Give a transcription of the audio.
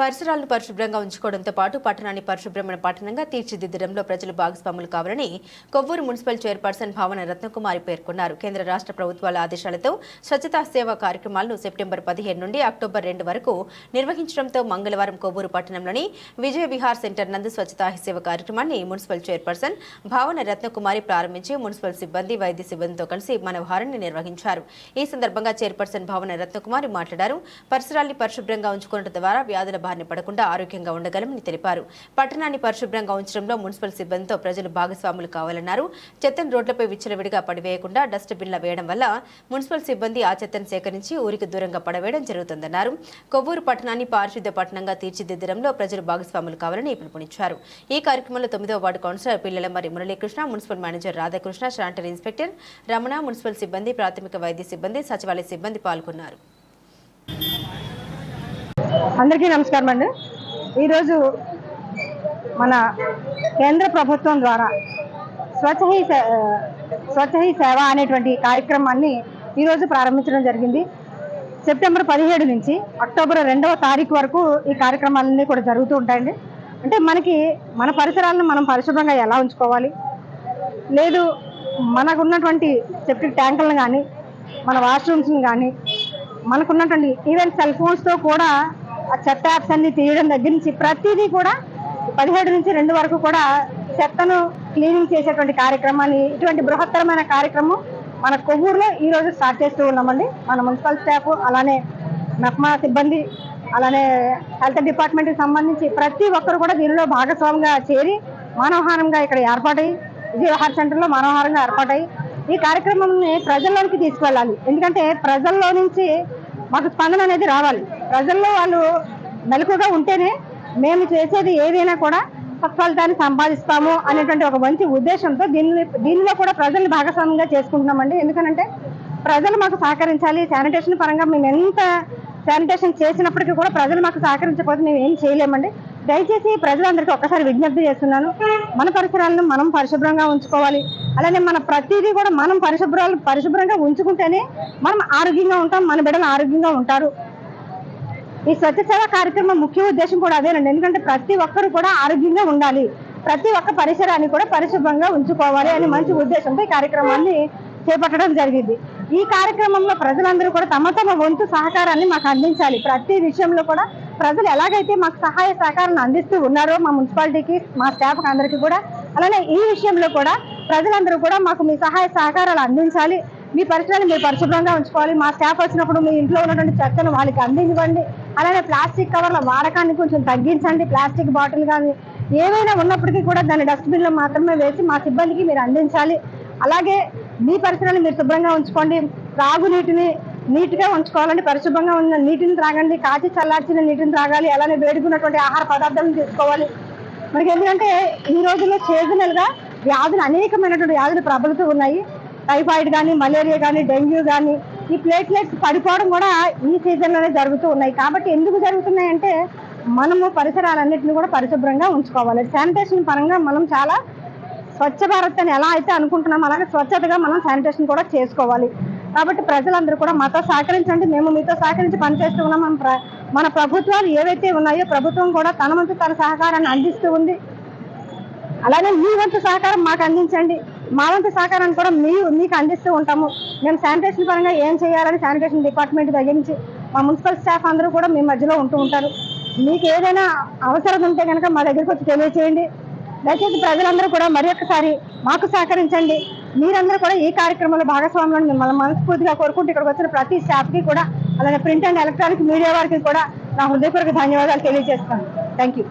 పరిసరాలను పరిశుభ్రంగా ఉంచుకోవడంతో పాటు పట్టణాన్ని పరిశుభ్రమైన పట్టణంగా తీర్చిదిద్దడంలో ప్రజలు భాగస్వాములు కావాలని కొవ్వూరు మున్సిపల్ చైర్పర్సన్ భావన రత్నకుమారి పేర్కొన్నారు. కేంద్ర రాష్ట్ర ప్రభుత్వాల ఆదేశాలతో స్వచ్ఛతా సేవా కార్యక్రమాలను సెప్టెంబర్ పదిహేను నుండి అక్టోబర్ రెండు వరకు నిర్వహించడంతో మంగళవారం కొవ్వూరు పట్టణంలోని విజయ విహార్ సెంటర్ నందు స్వచ్ఛతా సేవ కార్యక్రమాన్ని మున్సిపల్ చైర్పర్సన్ భావన రత్నకుమారి ప్రారంభించి మున్సిపల్ సిబ్బంది వైద్య సిబ్బందితో కలిసి మనోహారాన్ని నిర్వహించారు. ఈ సందర్భంగా చైర్పర్సన్ భావన రత్నకుమారి మాట్లాడారు. పరిసరాల్ని పరిశుభ్రంగా ఉంచుకోవడం ద్వారా వ్యాధుల బారిన పడకుండా ఆరోగ్యంగా ఉండగలమని తెలిపారు. పట్టణాన్ని పరిశుభ్రంగా ఉంచడంలో మున్సిపల్ సిబ్బందితో ప్రజలు భాగస్వాములు కావాలన్నారు. చెత్తను రోడ్లపై విచ్చలవిడిగా పడివేయకుండా డస్ట్బిన్ల వేయడం వల్ల మున్సిపల్ సిబ్బంది ఆ చెత్తను సేకరించి ఊరికి దూరంగా పడవేయడం జరుగుతుందన్నారు. కొవ్వూరు పట్టణాన్ని పారిశుద్ధ్య పట్టణంగా తీర్చిదిద్దడంలో ప్రజలు భాగస్వాములు కావాలని పిలుపునిచ్చారు. ఈ కార్యక్రమంలో తొమ్మిదవ వార్డు కౌన్సిలర్ పిల్లల మరి Muralikrishna municipal manager Radhakrishna sanitary inspector Ramana municipal సిబ్బంది ప్రాథమిక వైద్య సిబ్బంది సచివాలయ సిబ్బంది పాల్గొన్నారు. అందరికీ నమస్కారం అండి. ఈరోజు మన కేంద్ర ప్రభుత్వం ద్వారా స్వచ్ఛహీ స్వచ్ఛహీ సే- సేవ అనేటువంటి కార్యక్రమాన్ని ఈరోజు ప్రారంభించడం జరిగింది. సెప్టెంబర్ పదిహేడు నుంచి అక్టోబర్ రెండవ తారీఖు వరకు ఈ కార్యక్రమాలన్నీ కూడా జరుగుతూ ఉంటాయండి. అంటే మనకి మన పరిసరాలను మనం పరిశుభ్రంగా ఎలా ఉంచుకోవాలి? లేదు మనకున్నటువంటి సెప్టిక్ ట్యాంకులను కానీ మన వాష్రూమ్స్ని కానీ మనకున్నటువంటి ఈవెన్ సెల్ ఫోన్స్తో కూడా ఆ చెత్త యాప్స్ అన్ని తీయడం దగ్గర నుంచి ప్రతిదీ కూడా పదిహేడు నుంచి రెండు వరకు కూడా చెత్తను క్లీనింగ్ చేసేటువంటి కార్యక్రమాన్ని ఇటువంటి బృహత్తరమైన కార్యక్రమం మన కొవ్వూరులో ఈ రోజు స్టార్ట్ చేస్తూ ఉన్నామండి. మన మున్సిపల్ స్టాఫ్ అలానే మెప్మా సిబ్బంది అలానే హెల్త్ డిపార్ట్మెంట్కి సంబంధించి ప్రతి ఒక్కరు కూడా దీనిలో భాగస్వామిగా చేరి మానవహారంగా ఇక్కడ ఏర్పాటై విజయవాడ సెంటర్లో మానవహారంగా ఏర్పాటై ఈ కార్యక్రమాన్ని ప్రజల్లోనికి తీసుకువెళ్ళాలి. ఎందుకంటే ప్రజల్లో నుంచి మాకు స్పందన అనేది రావాలి. ప్రజల్లో వాళ్ళు మెలకుగా ఉంటేనే మేము చేసేది ఏదైనా కూడా సత్ఫలితాన్ని సంపాదిస్తాము అనేటువంటి ఒక మంచి ఉద్దేశంతో దీన్ని దీనిలో కూడా ప్రజల్ని భాగస్వామ్యంగా చేసుకుంటున్నామండి. ఎందుకనంటే ప్రజలు మాకు సహకరించాలి. శానిటేషన్ పరంగా మేము ఎంత శానిటేషన్ చేసినప్పటికీ కూడా ప్రజలు మాకు సహకరించకపోతే మేము ఏం చేయలేమండి. దయచేసి ప్రజలందరికీ ఒక్కసారి విజ్ఞప్తి చేస్తున్నాను. మన పరిసరాలను మనం పరిశుభ్రంగా ఉంచుకోవాలి. అలానే మన ప్రతిదీ కూడా మనం పరిశుభ్రాలు పరిశుభ్రంగా ఉంచుకుంటేనే మనం ఆరోగ్యంగా ఉంటాం. మన బిడ్డలు ఆరోగ్యంగా ఉంటారు. ఈ స్వచ్ఛ సేవ కార్యక్రమం ముఖ్య ఉద్దేశం కూడా అదేనండి. ఎందుకంటే ప్రతి ఒక్కరు కూడా ఆరోగ్యంగా ఉండాలి. ప్రతి ఒక్క పరిసరాన్ని కూడా పరిశుభ్రంగా ఉంచుకోవాలి అని మంచి ఉద్దేశంతో ఈ కార్యక్రమాన్ని చేపట్టడం జరిగింది. ఈ కార్యక్రమంలో ప్రజలందరూ కూడా తమ తమ వంతు సహకారాన్ని మాకు అందించాలి. ప్రతి విషయంలో కూడా ప్రజలు ఎలాగైతే మాకు సహాయ సహకారాన్ని అందిస్తూ ఉన్నారో మా మున్సిపాలిటీకి మా స్టాఫ్ అందరికీ కూడా అలానే ఈ విషయంలో కూడా ప్రజలందరూ కూడా మాకు మీ సహాయ సహకారాలు అందించాలి. మీ పరిసరాలు మీరు పరిశుభ్రంగా ఉంచుకోవాలి. మా స్టాఫ్ వచ్చినప్పుడు మీ ఇంట్లో ఉన్నటువంటి చెత్తను వాళ్ళకి అందించండి అలానే ప్లాస్టిక్ కవర్ల వాడకాన్ని కొంచెం తగ్గించండి. ప్లాస్టిక్ బాటిల్ కానీ ఏవైనా ఉన్నప్పటికీ కూడా దాన్ని డస్ట్బిన్లో మాత్రమే వేసి మా సిబ్బందికి మీరు అందించాలి. అలాగే మీ పరిసరాన్ని మీరు శుభ్రంగా ఉంచుకోండి. త్రాగునీటిని నీట్గా ఉంచుకోవాలండి పరిశుభ్రంగా ఉన్న నీటిని త్రాగండి. కాచి చల్లార్చిన నీటిని త్రాగాలి. అలానే వేడుకున్నటువంటి ఆహార పదార్థాలను తీసుకోవాలి. మనకి ఎందుకంటే ఈ రోజుల్లో సీజనల్గా వ్యాధులు అనేకమైనటువంటి వ్యాధులు ప్రబలుతూ ఉన్నాయి. టైఫాయిడ్ కానీ మలేరియా కానీ డెంగ్యూ కానీ ఈ ప్లేట్లెట్స్ పడిపోవడం కూడా ఈ సీజన్లోనే జరుగుతూ ఉన్నాయి. కాబట్టి ఎందుకు జరుగుతున్నాయంటే మనము పరిసరాలన్నింటినీ కూడా పరిశుభ్రంగా ఉంచుకోవాలి. శానిటేషన్ పరంగా మనం చాలా స్వచ్ఛ భారత్ అని ఎలా అయితే అనుకుంటున్నాం అలాగే స్వచ్ఛతగా మనం శానిటేషన్ కూడా చేసుకోవాలి. కాబట్టి ప్రజలందరూ కూడా మాతో సహకరించండి. మేము మీతో సహకరించి పనిచేస్తూ ఉన్నాం. మన ప్ర- మన ప్రభుత్వాలు ఏవైతే ఉన్నాయో ప్రభుత్వం కూడా తన వంతు తన సహకారాన్ని అందిస్తూ ఉంది. అలానే మీ వంతు సహకారం మాకు అందించండి. మా వంతు సహకారాన్ని కూడా మీ మీకు అందిస్తూ ఉంటాము. మేము శానిటేషన్ పరంగా ఏం చేయాలని శానిటేషన్ డిపార్ట్మెంట్ దగ్గర నుంచి మా మున్సిపల్ స్టాఫ్ అందరూ కూడా మీ మధ్యలో ఉంటూ ఉంటారు. మీకు ఏదైనా అవసరం ఉంటే కనుక మా దగ్గరికి వచ్చి తెలియచేయండి. దయచేసి ప్రజలందరూ కూడా మరి ఒక్కసారి మాకు సహకరించండి. మీరందరూ కూడా ఈ కార్యక్రమంలో భాగస్వామ్యం మిమ్మల్ని మనస్ఫూర్తిగా కోరుకుంటూ ఇక్కడికి వచ్చిన ప్రతి స్టాఫ్కి కూడా అలానే ప్రింట్ అండ్ ఎలక్ట్రానిక్ మీడియా వారికి కూడా నా హృదయపూర్వక ధన్యవాదాలు తెలియజేస్తాను థ్యాంక్ యూ